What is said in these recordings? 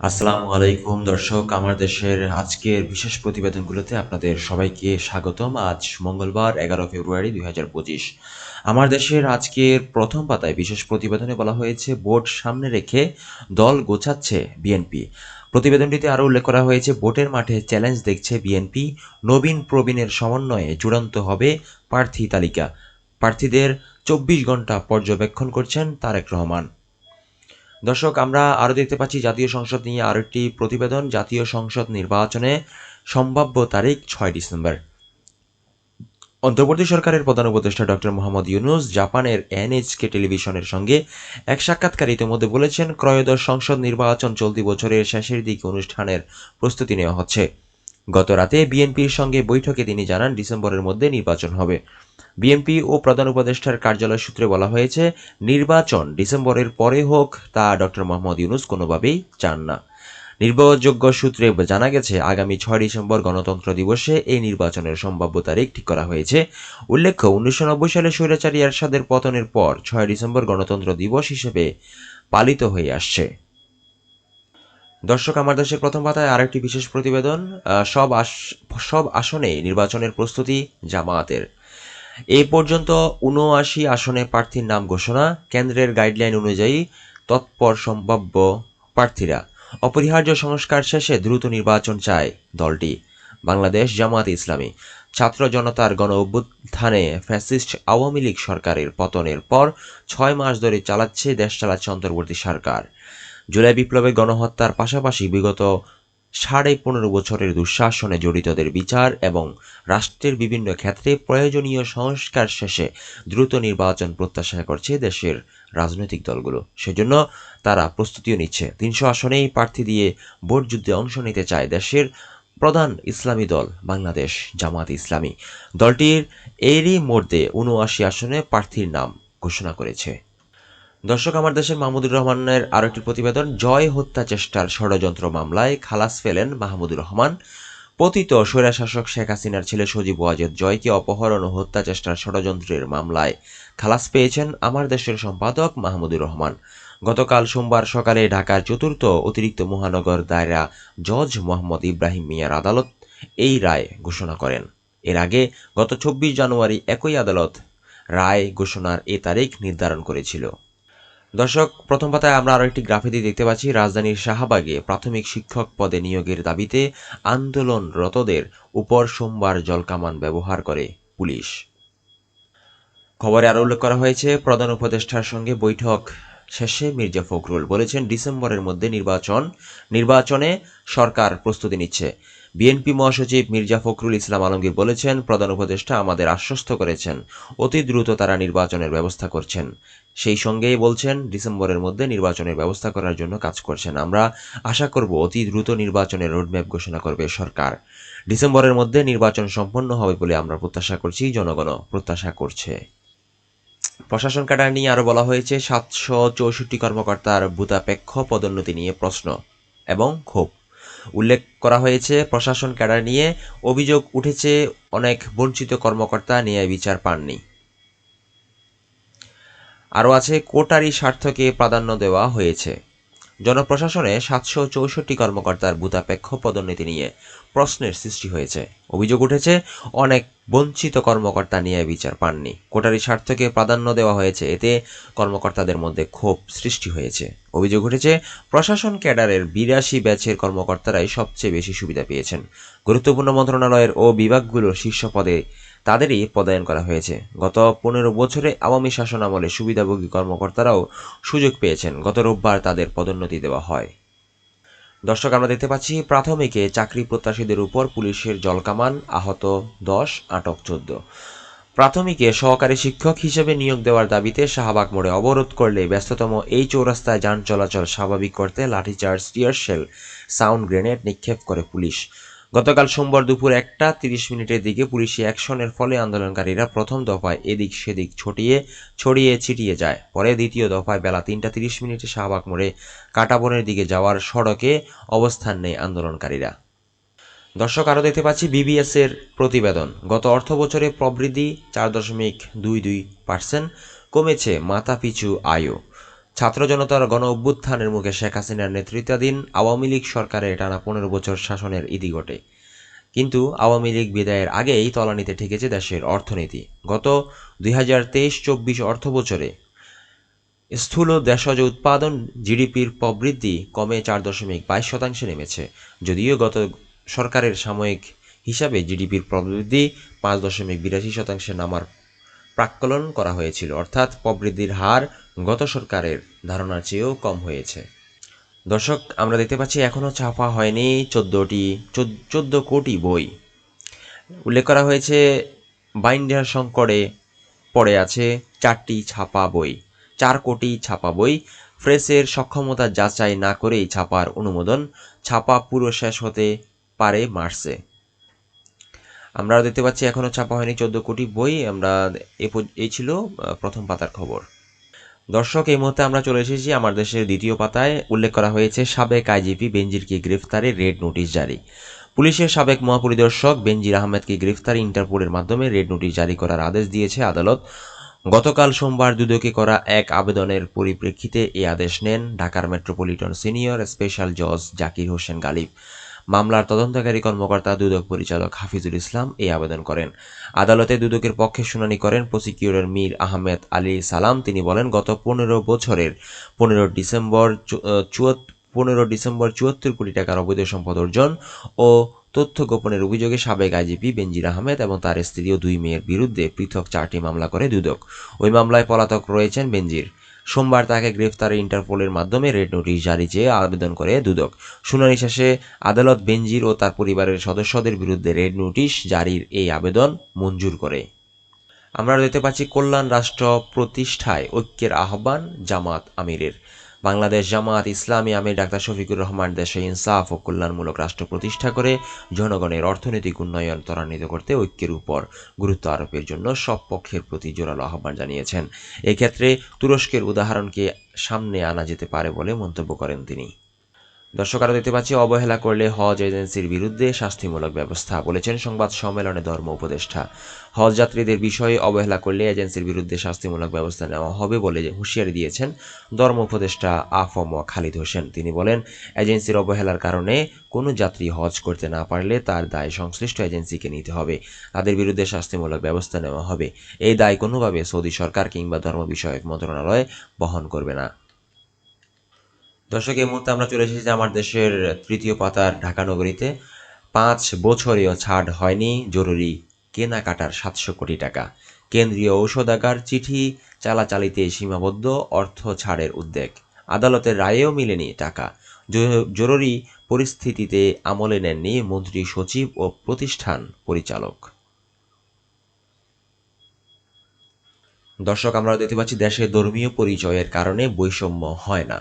আসসালামু আলাইকুম, দর্শক, আমার দেশের আজকের বিশেষ প্রতিবেদনগুলোতে আপনাদের সবাইকে স্বাগতম। আজ মঙ্গলবার, এগারো ফেব্রুয়ারি দুই পঁচিশ। আমার দেশের আজকের প্রথম পাতায় বিশেষ প্রতিবেদনে বলা হয়েছে ভোট সামনে রেখে দল গোছাচ্ছে বিএনপি। প্রতিবেদনটিতে আরও উল্লেখ করা হয়েছে ভোটের মাঠে চ্যালেঞ্জ দেখছে বিএনপি, নবীন প্রবীণের সমন্বয়ে চূড়ান্ত হবে প্রার্থী তালিকা। প্রার্থীদের চব্বিশ ঘণ্টা পর্যবেক্ষণ করছেন তারেক রহমান। দর্শক, আমরা আরও দেখতে পাচ্ছি জাতীয় সংসদ নিয়ে আরও একটি প্রতিবেদন। জাতীয় সংসদ নির্বাচনে সম্ভাব্য তারিখ ছয় ডিসেম্বর। অন্তর্বর্তী সরকারের প্রধান উপদেষ্টা ডক্টর মোহাম্মদ ইউনুস জাপানের এনএইচকে টেলিভিশনের সঙ্গে এক সাক্ষাৎকার ইতিমধ্যে বলেছেন ক্রয়োদশ সংসদ নির্বাচন চলতি বছরের শেষের দিকে অনুষ্ঠানের প্রস্তুতি নেওয়া হচ্ছে। গত রাতে বিএনপির সঙ্গে বৈঠকে তিনি জানান ডিসেম্বরের মধ্যে নির্বাচন হবে। বিএনপি ও প্রধান উপদেষ্টার কার্যালয় সূত্রে বলা হয়েছে, নির্বাচন ডিসেম্বরের পরে হোক তা ডক্টর মোহাম্মদ ইউনুস কোনোভাবেই চান না। নির্ভরযোগ্য সূত্রে জানা গেছে, আগামী ছয় ডিসেম্বর গণতন্ত্র দিবসে এই নির্বাচনের সম্ভাব্য তারিখ ঠিক করা হয়েছে। উল্লেখ্য, উনিশশো নব্বই সালে স্বৈরাচারী এরশাদের পতনের পর ছয় ডিসেম্বর গণতন্ত্র দিবস হিসেবে পালিত হয়ে আসছে। দর্শক, আমার দেশের প্রথম পাতায় আরেকটি বিশেষ প্রতিবেদন সব আস, সব আসনে নির্বাচনের প্রস্তুতি জামায়াতের। এই পর্যন্ত উনআশি আসনে প্রার্থীর নাম ঘোষণা, কেন্দ্রের গাইডলাইন অনুযায়ী তৎপর সম্ভাব্য প্রার্থীরা। অপরিহার্য সংস্কার শেষে দ্রুত নির্বাচন চায় দলটি, বাংলাদেশ জামাত ইসলামী। ছাত্র জনতার গণ অভ্যুত্থানে ফ্যাসিস্ট আওয়ামী লীগ সরকারের পতনের পর ছয় মাস ধরে চালাচ্ছে, দেশ চালাচ্ছে অন্তর্বর্তী সরকার। জুলাই বিপ্লবে গণহত্যার পাশাপাশি বিগত সাড়ে পনেরো বছরের দুঃশাসনে জড়িতদের বিচার এবং রাষ্ট্রের বিভিন্ন ক্ষেত্রে প্রয়োজনীয় সংস্কার শেষে দ্রুত নির্বাচন প্রত্যাশা করছে দেশের রাজনৈতিক দলগুলো। সেজন্য তারা প্রস্তুতিও নিচ্ছে। তিনশো আসনেই প্রার্থী দিয়ে ভোট যুদ্ধে অংশ নিতে চায় দেশের প্রধান ইসলামী দল, বাংলাদেশ জামাত ইসলামী। দলটির এরই মধ্যে উনআশি আসনে প্রার্থীর নাম ঘোষণা করেছে। দর্শক, আমার দেশের মাহমুদুর রহমানের আরও একটি প্রতিবেদন, জয় হত্যা চেষ্টার ষড়যন্ত্র মামলায় খালাস পেলেন মাহমুদুর রহমান। পতিত স্বৈরাশাসক শেখ হাসিনার ছেলে সজীব ওয়াজেদ জয়কে অপহরণ ও হত্যা চেষ্টার ষড়যন্ত্রের মামলায় খালাস পেয়েছেন আমার দেশের সম্পাদক মাহমুদুর রহমান। গতকাল সোমবার সকালে ঢাকার চতুর্থ অতিরিক্ত মহানগর দায়রা জজ মোহাম্মদ ইব্রাহিম মিয়ার আদালত এই রায় ঘোষণা করেন। এর আগে গত চব্বিশ জানুয়ারি একই আদালত রায় ঘোষণার এ তারিখ নির্ধারণ করেছিল। দর্শক, প্রথম পাতায় আমরা আরও একটি গ্রাফিতি দেখতে পাচ্ছি। রাজধানীর শাহবাগে প্রাথমিক শিক্ষক পদে নিয়োগের দাবিতে আন্দোলনরতদের উপর সোমবার জলকামান ব্যবহার করে পুলিশ। খবরে আরও উল্লেখ করা হয়েছে, প্রধান উপদেষ্টার সঙ্গে বৈঠক শেষে মির্জা ফখরুল বলেছেন, ডিসেম্বরের মধ্যে নির্বাচন, নির্বাচনে সরকার প্রস্তুতি নিচ্ছে। বিএনপি মহাসচিব মির্জা ফখরুল ইসলাম আলমগীর বলেছেন, প্রধান উপদেষ্টা আমাদের আশ্বস্ত করেছেন, অতি দ্রুত তারা নির্বাচনের ব্যবস্থা করছেন। সেই সঙ্গেই বলছেন, ডিসেম্বরের মধ্যে নির্বাচনের ব্যবস্থা করার জন্য কাজ করছেন। আমরা আশা করব অতি দ্রুত নির্বাচনের রোডম্যাপ ঘোষণা করবে সরকার। ডিসেম্বরের মধ্যে নির্বাচন সম্পন্ন হবে বলে আমরা প্রত্যাশা করছি জনগণও প্রত্যাশা করছে। প্রশাসন ক্যাডার নিয়ে আরও বলা হয়েছে, সাতশো চৌষট্টি কর্মকর্তার ভূতাপেক্ষ পদোন্নতি নিয়ে প্রশ্ন এবং ক্ষোভ। উল্লেখ করা হয়েছে, প্রশাসন ক্যাডার নিয়ে অভিযোগ উঠেছে, অনেক বঞ্চিত কর্মকর্তা ন্যায় বিচার পাননি। আরও আছে কোটারি স্বার্থকে প্রাধান্য দেওয়া হয়েছে। জনপ্রশাসনে সাতশো চৌষট্টি কর্মকর্তার ভূতাপেক্ষ পদোন্নতি নিয়ে প্রশ্নের সৃষ্টি হয়েছে। অভিযোগ উঠেছে, অনেক বঞ্চিত কর্মকর্তা নিয়ে বিচার পাননি। কোটারি স্বার্থকে প্রাধান্য দেওয়া হয়েছে, এতে কর্মকর্তাদের মধ্যে ক্ষোভ সৃষ্টি হয়েছে। অভিযোগ উঠেছে, প্রশাসন ক্যাডারের বিরাশি ব্যাচের কর্মকর্তারাই সবচেয়ে বেশি সুবিধা পেয়েছেন। গুরুত্বপূর্ণ মন্ত্রণালয়ের ও বিভাগগুলোর শীর্ষ পদে তাদেরই পদায়ন করা হয়েছে। গত পনেরো বছরে আওয়ামী শাসন আমলে সুবিধাভোগী কর্মকর্তারাও সুযোগ পেয়েছেন। গত রোববার তাদের পদোন্নতি দেওয়া হয়। দর্শক, আমরা দেখতে পাচ্ছি প্রাথমিকে চাকরি প্রত্যাশীদের উপর পুলিশের জলকামান, আহত দশ, আটক চোদ্দ। প্রাথমিকে সহকারী শিক্ষক হিসেবে নিয়োগ দেওয়ার দাবিতে শাহবাগ মোড়ে অবরোধ করলে ব্যস্ততম এই চৌরাস্তায় যান চলাচল স্বাভাবিক করতে লাঠিচার্জ, টিয়ারশেল, সাউন্ড গ্রেনেড নিক্ষেপ করে পুলিশ। গতকাল সোমবার দুপুর একটা তিরিশ মিনিটের দিকে পুলিশি অ্যাকশনের ফলে আন্দোলনকারীরা প্রথম দফায় এদিক সেদিক ছটিয়ে ছড়িয়ে ছিটিয়ে যায়। পরে দ্বিতীয় দফায় বেলা তিনটা তিরিশ মিনিটে শাহবাগ মোড়ে কাটাবনের দিকে যাওয়ার সড়কে অবস্থান নেয় আন্দোলনকারীরা। দর্শক, আরও দেখতে পাচ্ছি বিবিএস এর প্রতিবেদন। গত অর্থ বছরে প্রবৃদ্ধি চার দশমিক দুই দুই পার্সেন্ট, কমেছে মাথাপিছু আয়ও। ছাত্র জনতার গণ অভ্যুত্থানের মুখে শেখ হাসিনার নেতৃত্বাধীন আওয়ামী লীগ সরকারের টানা পনেরো বছর শাসনের ইতি ঘটে। কিন্তু আওয়ামী লীগ বিদায়ের আগেই তলানিতে ঠেকেছে দেশের অর্থনীতি। গত দুই হাজার তেইশ চব্বিশ অর্থ বছরে স্থূল দেশজ উৎপাদন জিডিপির প্রবৃদ্ধি কমে চার দশমিক বাইশ শতাংশে নেমেছে। যদিও গত সরকারের সাময়িক হিসাবে জিডিপির প্রবৃদ্ধি পাঁচ দশমিক বিরাশি শতাংশে নামার প্রাক্কলন করা হয়েছিল। অর্থাৎ প্রবৃদ্ধির হার গত সরকারের ধারণার চেয়েও কম হয়েছে। দর্শক, আমরা দেখতে পাচ্ছি এখনও ছাপা হয়নি চোদ্দোটি, চোদ্দ কোটি বই। উল্লেখ করা হয়েছে বাইন্ডার সংকটে পড়ে আছে চারটি ছাপা বই। চার কোটি ছাপা বই। প্রেসের সক্ষমতা যাচাই না করেই ছাপার অনুমোদন। ছাপা পুরো শেষ হতে পারে মার্চে। আমরা দেখতে পাচ্ছি এখনও ছাপা হয়নি চোদ্দ কোটি বই। আমরা এই ছিল প্রথম পাতার খবর। দর্শক, এই মুহূর্তে আমরা চলে এসেছি আমার দেশের দ্বিতীয় পাতায়। উল্লেখ করা হয়েছে, সাবেক আইজিপি বেনজিরকে গ্রেফতারে রেড নোটিশ জারি। পুলিশের সাবেক মহাপরিদর্শক বেনজির আহমেদকে গ্রেফতারে ইন্টারপোলের মাধ্যমে রেড নোটিশ জারি করার আদেশ দিয়েছে আদালত। গতকাল সোমবার দুদকে করা এক আবেদনের পরিপ্রেক্ষিতে এই আদেশ নেন ঢাকার মেট্রোপলিটন সিনিয়র স্পেশাল জজ জাকির হোসেন গালিব। মামলার তদন্তকারী কর্মকর্তা দুদক পরিচালক হাফিজুল ইসলাম এই আবেদন করেন। আদালতে দুদকের পক্ষে শুনানি করেন প্রসিকিউটর মীর আহমেদ আলী সালাম। তিনি বলেন, গত পনেরো বছরের পনেরো ডিসেম্বর পনেরো ডিসেম্বর চুয়াত্তর কোটি টাকার অবৈধ সম্পদ অর্জন ও তথ্য গোপনের অভিযোগে সাবেক আইজিপি বেনজির আহমেদ এবং তার স্ত্রী ও দুই মেয়ের বিরুদ্ধে পৃথক চারটি মামলা করে দুদক। ওই মামলায় পলাতক রয়েছেন বেনজির। সোমবার তাকে গ্রেফতারে ইন্টারপোলের মাধ্যমে রেড নোটিশ জারি চেয়ে আবেদন করে দুদক। শুনানি শেষে আদালত বেঞ্জির ও তার পরিবারের সদস্যদের বিরুদ্ধে রেড নোটিশ জারির এই আবেদন মঞ্জুর করে। আমরা দেখতে পাচ্ছি কল্যাণ রাষ্ট্র প্রতিষ্ঠায় ঐক্যের আহ্বান জামাত আমিরের। বাংলাদেশ জামাত ইসলামী আমির ডাক্তার শফিকুর রহমান দেশে ইনসাফ ও কল্যাণমূলক রাষ্ট্র প্রতিষ্ঠা করে জনগণের অর্থনৈতিক উন্নয়ন ত্বরান্বিত করতে ঐক্যের উপর গুরুত্ব আরোপের জন্য সব পক্ষের প্রতি জোরালো আহ্বান জানিয়েছেন। এক্ষেত্রে তুরস্কের উদাহরণকে সামনে আনা যেতে পারে বলে মন্তব্য করেন তিনি। দর্শক, আরও দেখতে পাচ্ছি, অবহেলা করলে হজ এজেন্সির বিরুদ্ধে শাস্তিমূলক ব্যবস্থা বলেছেন সংবাদ সম্মেলনে ধর্ম উপদেষ্টা। হজ যাত্রীদের বিষয়ে অবহেলা করলে এজেন্সির বিরুদ্ধে শাস্তিমূলক ব্যবস্থা নেওয়া হবে বলে হুঁশিয়ারি দিয়েছেন ধর্ম উপদেষ্টা আফম খালিদ হোসেন। তিনি বলেন, এজেন্সির অবহেলার কারণে কোনো যাত্রী হজ করতে না পারলে তার দায় সংশ্লিষ্ট এজেন্সিকে নিতে হবে। তাদের বিরুদ্ধে শাস্তিমূলক ব্যবস্থা নেওয়া হবে। এই দায় কোনোভাবে সৌদি সরকার কিংবা ধর্ম বিষয়ক মন্ত্রণালয় বহন করবে না। দর্শক, এই মুহূর্তে আমরা চলে এসেছি আমার দেশের তৃতীয় পাতার ঢাকা নগরীতে। পাঁচ বছরেও ছাড় হয়নি, জরুরি কেনাকাটার সাতশো কোটি টাকা। কেন্দ্রীয় ঔষধাগার চিঠি চালাচালিতে সীমাবদ্ধ অর্থ ছাড়ের উদ্বেগ। আদালতের রায়েও মিলেনি টাকা। জরুরি পরিস্থিতিতে আমলে নেননি মন্ত্রী, সচিব ও প্রতিষ্ঠান পরিচালক। দর্শক আমরা দেখতে পাচ্ছি দেশে ধর্মীয় পরিচয়ের কারণে বৈষম্য হয় না।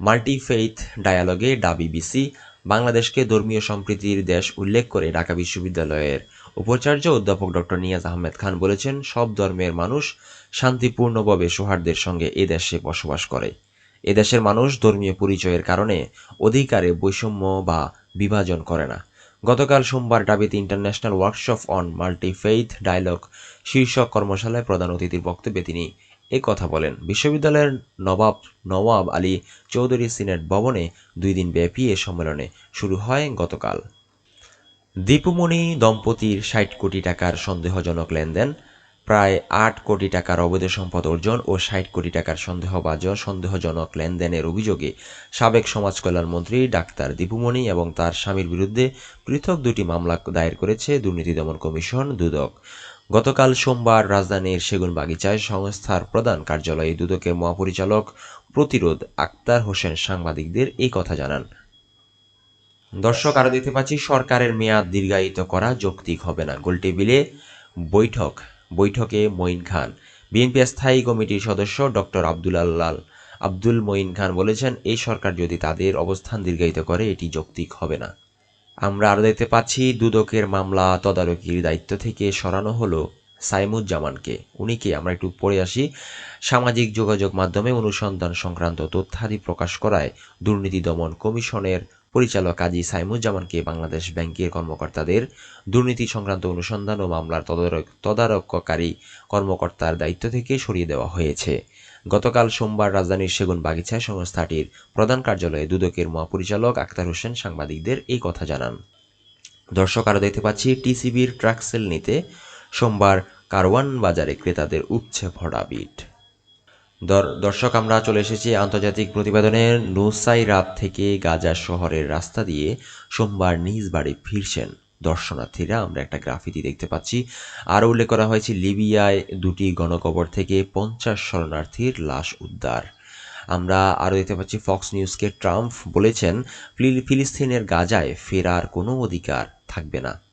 মাল্টিফেইথ ডায়ালগে ডাবি বিসি, বাংলাদেশকে ধর্মীয় সম্প্রীতির দেশ উল্লেখ করে ঢাকা বিশ্ববিদ্যালয়ের উপাচার্য অধ্যাপক ডক্টর নিয়াজ আহমেদ খান বলেছেন, সব ধর্মের মানুষ শান্তিপূর্ণভাবে সৌহার্দ্যের সঙ্গে এ দেশে বসবাস করে। এদেশের মানুষ ধর্মীয় পরিচয়ের কারণে অধিকারে বৈষম্য বা বিভাজন করে না। গতকাল সোমবার ডাবিতে international workshop on multifaith dialogue শীর্ষক কর্মশালায় প্রধান অতিথির বক্তব্যে তিনি এ কথা বলেন, বিশ্ববিদ্যালয়ের নবাব নওয়াব আলী চৌধুরী সিনেট ভবনে দুই দিন ব্যাপী এ সম্মেলনে শুরু হয় গতকাল। দীপুমণি দম্পতির ষাট কোটি টাকার সন্দেহজনক লেনদেন, প্রায় আট কোটি টাকার অবৈধ সম্পদ অর্জন ও ষাট কোটি টাকার সন্দেহবাজ সন্দেহজনক লেনদেনের অভিযোগে সাবেক সমাজ কল্যাণ মন্ত্রী ডাক্তার দীপুমণি এবং তার স্বামীর বিরুদ্ধে পৃথক দুটি মামলা দায়ের করেছে দুর্নীতি দমন কমিশন দুদক। গতকাল সোমবার রাজধানীর সেগুনবাগিচায় সংস্থার প্রধান কার্যালয়ে দুদকের মহাপরিচালক প্রতিরোধ আক্তার হোসেন সাংবাদিকদের এই কথা জানান। দর্শক আরও দেখতে পাচ্ছি, সরকারের মেয়াদ দীর্ঘায়িত করা যৌক্তিক হবে না। গোলটেবিলে বৈঠক, বৈঠকে মঈন খান। বিএনপি স্থায়ী কমিটির সদস্য ডক্টর আব্দুল আল্লাল আব্দুল মঈন খান বলেছেন, এই সরকার যদি তাদের অবস্থান দীর্ঘায়িত করে, এটি যৌক্তিক হবে না। আমরা আরও দেখতে পাচ্ছি, দুদকের মামলা তদারকির দায়িত্ব থেকে সরানো হলো সাইমুজ্জামানকে। উনি কি? আমরা একটু পড়ে আসি। সামাজিক যোগাযোগ মাধ্যমে অনুসন্ধান সংক্রান্ত তথ্যাদি প্রকাশ করায় দুর্নীতি দমন কমিশনের পরিচালক কাজী সাইমুজ্জামানকে বাংলাদেশ ব্যাংকের কর্মকর্তাদের দুর্নীতি সংক্রান্ত অনুসন্ধান ও মামলার তদারক, তদারককারী কর্মকর্তার দায়িত্ব থেকে সরিয়ে দেওয়া হয়েছে। গতকাল সোমবার রাজধানীর সেগুন বাগিচায় সংস্থাটির প্রধান কার্যালয়ে দুদকের মহাপরিচালক আক্তার হোসেন সাংবাদিকদের এই কথা জানান। দর্শক, আরও দেখতে পাচ্ছি, টিসিবির ট্রাক সেল নিতে সোমবার কারওয়ান বাজারে ক্রেতাদের উপছে ভরা বিট দর্শক, আমরা চলে এসেছি আন্তর্জাতিক প্রতিবেদনে নুসাই রাত থেকে গাজা শহরের রাস্তা দিয়ে সোমবার নিজ বাড়ি ফিরছেন দর্শনার্থীরা। আমরা একটা গ্রাফিতি দেখতে পাচ্ছি। আরও উল্লেখ করা হয়েছে, লিবিয়ায় দুটি গণকবর থেকে পঞ্চাশ শরণার্থীর লাশ উদ্ধার। আমরা আরও দেখতে পাচ্ছি, ফক্স নিউজকে ট্রাম্প বলেছেন ফিলিস্তিনের গাজায় ফেরার কোনো অধিকার থাকবে না।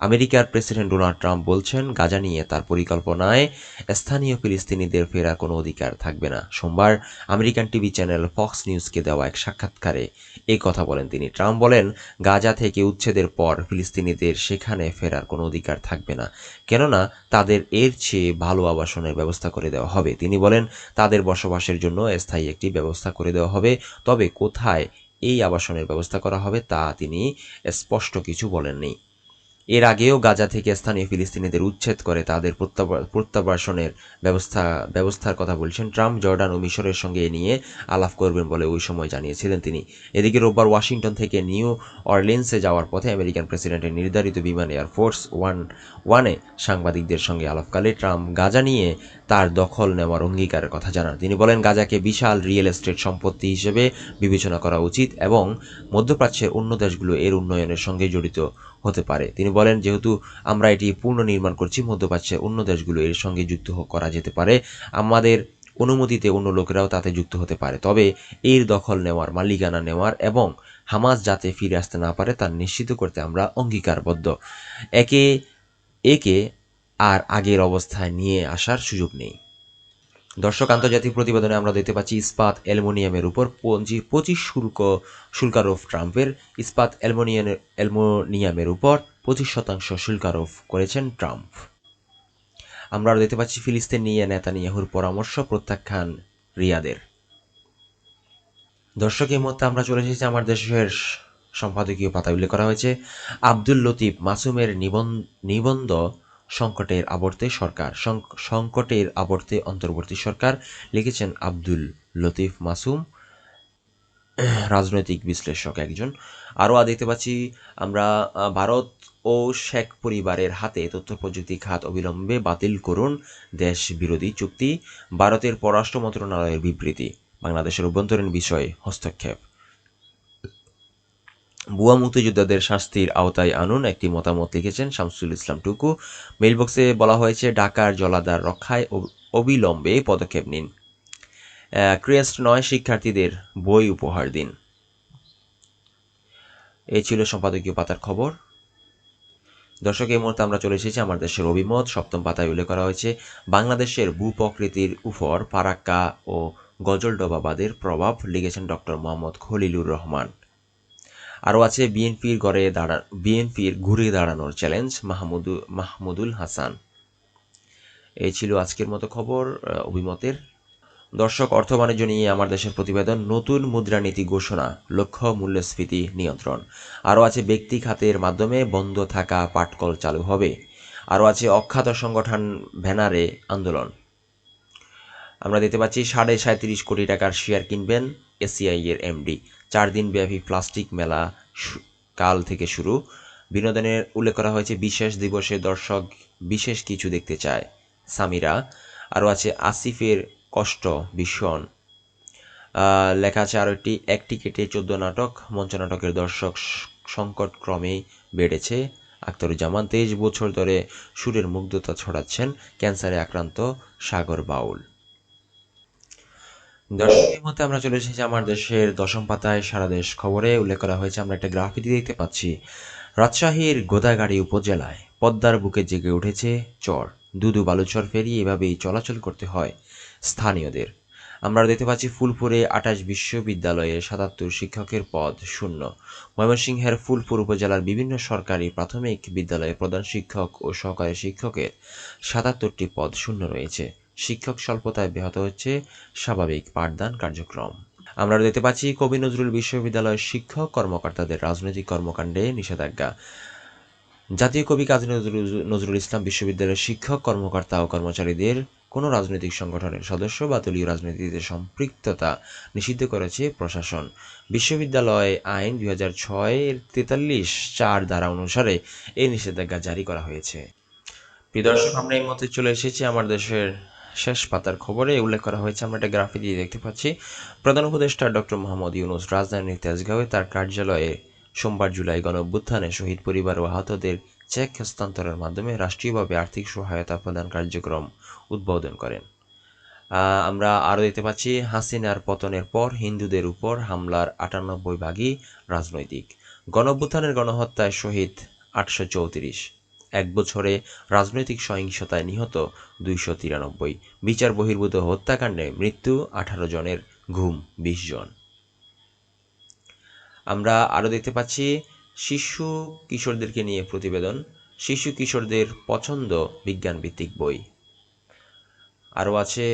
আমেরিকার প্রেসিডেন্ট ডোনাল্ড ট্রাম্প বলছেন, গাজা নিয়ে তার পরিকল্পনায় স্থানীয় ফিলিস্তিনিদের ফেরার কোনো অধিকার থাকবে না। সোমবার আমেরিকান টিভি চ্যানেল ফক্স নিউজকে দেওয়া এক সাক্ষাৎকারে এই কথা বলেন তিনি। ট্রাম্প বলেন, গাজা থেকে উচ্ছেদের পর ফিলিস্তিনিদের সেখানে ফেরার কোনো অধিকার থাকবে না। কেননা, তাদের এর চেয়ে ভালো আবাসনের ব্যবস্থা করে দেওয়া হবে। তিনি বলেন, তাদের বসবাসের জন্য স্থায়ী একটি ব্যবস্থা করে দেওয়া হবে। তবে কোথায় এই আবাসনের ব্যবস্থা করা হবে তা তিনি স্পষ্ট কিছু বলেননি। এর আগেও গাজা থেকে স্থানীয় ফিলিস্তিনিদের উচ্ছেদ করে তাদের প্রত্যাবা- প্রত্যাবাসনের ব্যবস্থা, ব্যবস্থার কথা বলছেন ট্রাম্প। জর্ডান ও মিশরের সঙ্গে এ নিয়ে আলাপ করবেন বলে ওই সময় জানিয়েছিলেন তিনি। এদিকে রোববার ওয়াশিংটন থেকে নিউ অরলিন্সে যাওয়ার পথে আমেরিকান প্রেসিডেন্টের নির্ধারিত বিমান এয়ারফোর্স ওয়ান, ওয়ানে সাংবাদিকদের সঙ্গে আলাপকালে ট্রাম্প গাজা নিয়ে তার দখল নেওয়ার অঙ্গীকারের কথা জানান। তিনি বলেন, গাজাকে বিশাল রিয়েল এস্টেট সম্পত্তি হিসেবে বিবেচনা করা উচিত এবং মধ্যপ্রাচ্যের অন্য দেশগুলো এর উন্নয়নের সঙ্গে জড়িত। হতে পারে। তিনি বলেন, যেহেতু আমরা এটি পুনর্নির্মাণ করছি মধ্যপ্রাচ্যের অন্য দেশগুলো এর সঙ্গে যুক্ত করা যেতে পারে। আমাদের অনুমতিতে অন্য লোকেরাও তাতে যুক্ত হতে পারে। তবে এর দখল নেওয়ার, মালিকানা নেওয়ার এবং হামাস যাতে ফিরে আসতে না পারে, তা নিশ্চিত করতে আমরা অঙ্গীকারবদ্ধ। একে একে আর আগের অবস্থায় নিয়ে আসার সুযোগ নেই। দর্শক, আন্তর্জাতিক প্রতিবেদনে আমরা দেখতে পাচ্ছি ইস্পাত অ্যালুমিনিয়ামের উপর পঁচিশ পঁচিশ শুল্ক, শুল্কারোপ ট্রাম্পের। ইস্পাত অ্যালুমিনিয়ামের অ্যালুমিনিয়ামের উপর পঁচিশ শতাংশ শুল্কারোপ করেছেন ট্রাম্প। আমরা আরও দেখতে পাচ্ছি ফিলিস্তিন নিয়ে নেতানিয়াহুর পরামর্শ প্রত্যাখ্যান রিয়াদের। দর্শক, এই মুহূর্তে আমরা চলে এসেছি আমার দেশের সম্পাদকীয় পাতা উল্লেখ করা হয়েছে আব্দুল লতিফ মাসুমের নিবন- নিবন্ধ সংকটের আবর্তে সরকার সংকটের আবর্তে অন্তর্বর্তী সরকার, লিখেছেন আব্দুল লতিফ মাসুম, রাজনৈতিক বিশ্লেষক একজন। আরও দেখতে পাচ্ছি, আমরা ভারত ও শেখ পরিবারের হাতে তথ্য প্রযুক্তি খাত অবিলম্বে বাতিল করুন দেশ বিরোধী চুক্তি, ভারতের পররাষ্ট্র মন্ত্রণালয়ের বিবৃতি। বাংলাদেশের অভ্যন্তরীণ বিষয়ে হস্তক্ষেপ। বুয়া মুক্তিযোদ্ধাদের শাস্তির আওতায় আনুন একটি মতামত লিখেছেন শামসুল ইসলাম টুকু। মেলবক্সে বলা হয়েছে, ঢাকার জলাধার রক্ষায় অবিলম্বে পদক্ষেপ নিন। ক্রেস্ট নয়, শিক্ষার্থীদের বই উপহার দিন। এই ছিল সম্পাদকীয় পাতার খবর। দর্শক, এই মুহূর্তে আমরা চলে এসেছি আমার দেশের অভিমত। সপ্তম পাতায় উল্লেখ করা হয়েছে, বাংলাদেশের ভূপ্রকৃতির উপর ফারাক্কা ও গজলডোবাবাদের প্রভাব লিখেছেন ডক্টর মোহাম্মদ খলিলুর রহমান। আরও আছে বিএনপির গড়ে দাঁড়া, বিএনপির ঘুরে দাঁড়ানোর চ্যালেঞ্জ মাহমুদু, মাহমুদুল হাসান। এই ছিল আজকের মতো খবর অভিমতের। দর্শক, অর্থ বাণিজ্য নিয়ে আমার দেশের প্রতিবেদন, নতুন মুদ্রানীতি ঘোষণা, লক্ষ্য মূল্যস্ফীতি নিয়ন্ত্রণ। আরও আছে ব্যক্তি খাতের মাধ্যমে বন্ধ থাকা পাটকল চালু হবে। আরও আছে অখ্যাত সংগঠন ভ্যানারে আন্দোলন। আমরা দেখতে পাচ্ছি সাড়ে সাঁত্রিশ কোটি টাকার শেয়ার কিনবেন। এসিআই এর এমডি চার দিন ব্যাপী প্লাস্টিক মেলা কাল থেকে শুরু। বিনোদনের উল্লেখ করা হয়েছে, বিশেষ দিবসে দর্শক বিশেষ কিছু দেখতে চায়। সামিরা, আরও আছে, আসিফের কষ্ট ভীষণ। লেখা আছে আরও একটি, এক টিকেটে চোদ্দ নাটক মঞ্চ নাটকের দর্শক সংকট ক্রমেই বেড়েছে। আখতারুজ্জামান তেইশ বছর ধরে সুরের মুগ্ধতা ছড়াচ্ছেন ক্যান্সারে আক্রান্ত সাগর বাউল। দর্শকের মধ্যে আমরা চলে এসেছি আমার দেশের দশম পাতায় সারা দেশ খবরে। উল্লেখ করা হয়েছে, আমরা একটা গ্রাফিতি দেখতে পাচ্ছি। রাজশাহীর গোদাগাড়ি উপজেলায় পদ্মার বুকে জেগে উঠেছে চর। দুদু বালুচর ফেরি এভাবেই চলাচল করতে হয় স্থানীয়দের। আমরা দেখতে পাচ্ছি, ফুলপুরে আঠাশ বিশ্ববিদ্যালয়ে সাতাত্তর শিক্ষকের পদ শূন্য। ময়মনসিংহের ফুলপুর উপজেলার বিভিন্ন সরকারি প্রাথমিক বিদ্যালয়ে প্রধান শিক্ষক ও সহকারী শিক্ষকের সাতাত্তরটি পদ শূন্য রয়েছে। শিক্ষক স্বল্পতায় ব্যাহত হচ্ছে স্বাভাবিক পাঠদান কার্যক্রম। আমরা দেখতে পাচ্ছি কবি নজরুল বিশ্ববিদ্যালয়ের শিক্ষক কর্মকর্তাদের রাজনৈতিক কর্মকাণ্ডে নিষেধাজ্ঞা। জাতীয় কবি কাজী নজরুল ইসলাম বিশ্ববিদ্যালয়ের শিক্ষক কর্মকর্তা ও কর্মচারীদের কোনো রাজনৈতিক সংগঠনের সদস্য বা দলীয় রাজনীতিতে সম্পৃক্ততা নিষিদ্ধ করেছে প্রশাসন। বিশ্ববিদ্যালয় আইন দুই হাজার ছয়ের তেতাল্লিশ চার ধারা অনুসারে এই নিষেধাজ্ঞা জারি করা হয়েছে। প্রিয় দর্শক, আমরা এই মতে চলে এসেছি আমার দেশের শেষ পাতার খবরে উল্লেখ করা হয়েছে, আমরা একটা গ্রাফি দিয়ে দেখতে পাচ্ছি। প্রধান উপদেষ্টা ডক্টর মোহাম্মদ ইউনুস রাজধানীর তেজগাঁওয়ে তার কার্যালয়ে সোমবার জুলাই গণ অভ্যুত্থানে শহীদ পরিবার ও আহতদের চেক হস্তান্তরের মাধ্যমে রাষ্ট্রীয়ভাবে আর্থিক সহায়তা প্রদান কার্যক্রম উদ্বোধন করেন। আমরা আরও দেখতে পাচ্ছি, হাসিনার পতনের পর হিন্দুদের উপর হামলার আটানব্বই ভাগই রাজনৈতিক। গণঅভ্যুত্থানের গণহত্যায় শহীদ আটশো চৌত্রিশ। এক বছরে রাজনৈতিক সহিংসতায় নিহত দুইশো তিরানব্বই। বিচার বহির্ভূত হত্যাকাণ্ডে মৃত্যু আঠারো জনের, ঘুম বিশ জন। আমরা আরও দেখতে পাচ্ছি, শিশু কিশোরদেরকে নিয়ে প্রতিবেদন। শিশু কিশোরদের পছন্দ বিজ্ঞানভিত্তিক বই। আরও আছে,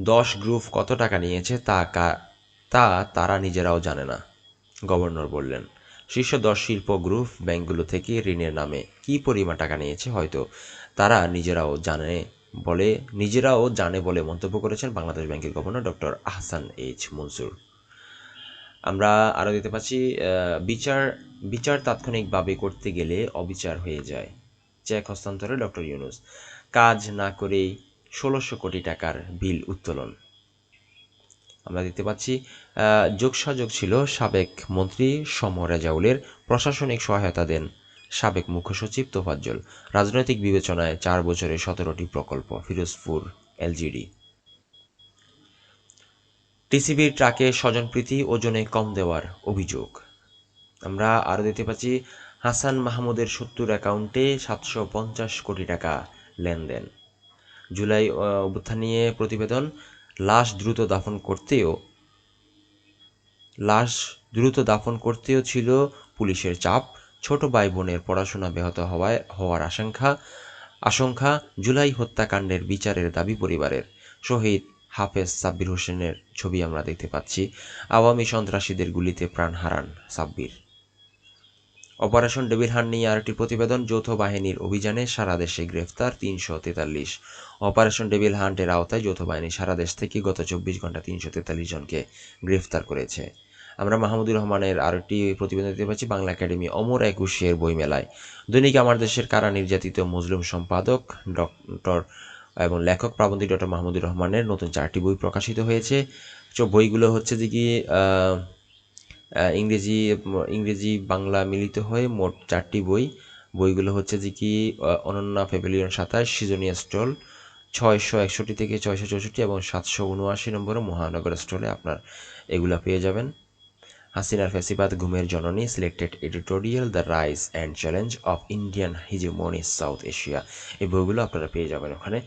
দশ গ্রুপ কত টাকা নিয়েছে তা তা তারা নিজেরাও জানে না, গভর্নর বললেন। শীর্ষ দশ শিল্প গ্রুপ ব্যাংকগুলো থেকে ঋণের নামে কী পরিমাণ টাকা নিয়েছে হয়তো তারা নিজেরাও জানে বলে, নিজেরাও জানে বলে মন্তব্য করেছেন বাংলাদেশ ব্যাংকের governor doctor Ahsan H Mansur. আমরা আরও দেখতে পাচ্ছি বিচার বিচার তাৎক্ষণিকভাবে করতে গেলে অবিচার হয়ে যায়। চেক হস্তান্তরে ডক্টর ইউনুস। কাজ না করেই ষোলোশো কোটি টাকার বিল উত্তোলন। আমরা দেখতে পাচ্ছি যোগসাযোগ ছিল সাবেক মন্ত্রী সম রেজাউলের প্রশাসনিক সহায়তা দেন সাবেক মুখ্য সচিব তোফাজ্জল। রাজনৈতিক বিবেচনায় চার বছরে সতেরোটি প্রকল্প, ফিরোজপুর, এলজিডি। টিসিবির ট্রাকে স্বজনপ্রীতি ওজনে কম দেওয়ার অভিযোগ। আমরা আরও দেখতে পাচ্ছি, হাসান মাহমুদের সত্তর অ্যাকাউন্টে সাতশো পঞ্চাশ কোটি টাকা লেনদেন। জুলাই অভ্যুত্থান নিয়ে প্রতিবেদন লাশ দ্রুত দাফন করতেও, লাশ দ্রুত দাফন করতেও ছিল পুলিশের চাপ। ছোট ভাই বোনের পড়াশোনা ব্যাহত হওয়ায়, হওয়ার আশঙ্কা আশঙ্কা জুলাই হত্যাকাণ্ডের বিচারের দাবি পরিবারের। শহীদ হাফেজ সাব্বির হোসেনের ছবি আমরা দেখতে পাচ্ছি। আওয়ামী সন্ত্রাসীদের গুলিতে প্রাণ হারান সাব্বির। অপারেশন ডেভিল হান্ট নিয়ে আরেকটি প্রতিবেদন যৌথ বাহিনীর অভিযানে সারা দেশে গ্রেফতার তিনশো তেতাল্লিশ। অপারেশন ডেভিল হান্টের আওতায় যৌথ বাহিনী সারা দেশ থেকে গত চব্বিশ ঘণ্টা তিনশো তেতাল্লিশ জনকে গ্রেফতার করেছে। আমরা মাহমুদুর রহমানের আরেকটি প্রতিবেদন দেখতে পাচ্ছি, বাংলা একাডেমি অমর একুশের বইমেলায়। দৈনিক আমার দেশের কারা নির্যাতিত মজলুম সম্পাদক, ডক্টর এবং লেখক প্রাবন্ধিক ডক্টর মাহমুদুর রহমানের নতুন চারটি বই প্রকাশিত হয়েছে। বইগুলো হচ্ছে যে কি ইংরেজি ইংরেজি বাংলা মিলিত হয়ে মোট চারটি বই। বইগুলো হচ্ছে যে কি অনন্যা ফেভিলিয়ন সাতাশ, সিজনিয়া স্টল ছয়শো একষট্টি থেকে ছয়শো চৌষট্টি এবং সাতশো উনআশি নম্বরে মহানগর স্টলে আপনার এগুলা পেয়ে যাবেন। হাসিনার ফেসিবাদ ঘুমের জননী, selected editorial, the rise and challenge of Indian hegemony, South Asia. এই বইগুলো আপনারা পেয়ে যাবেন ওখানে।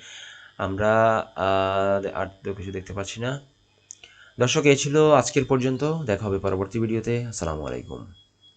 আমরা আর তো কিছু দেখতে পাচ্ছি না। দর্শক এ ছিল আজকের পর্যন্ত। দেখা হবে পরবর্তী ভিডিওতে। আসসালামু আলাইকুম।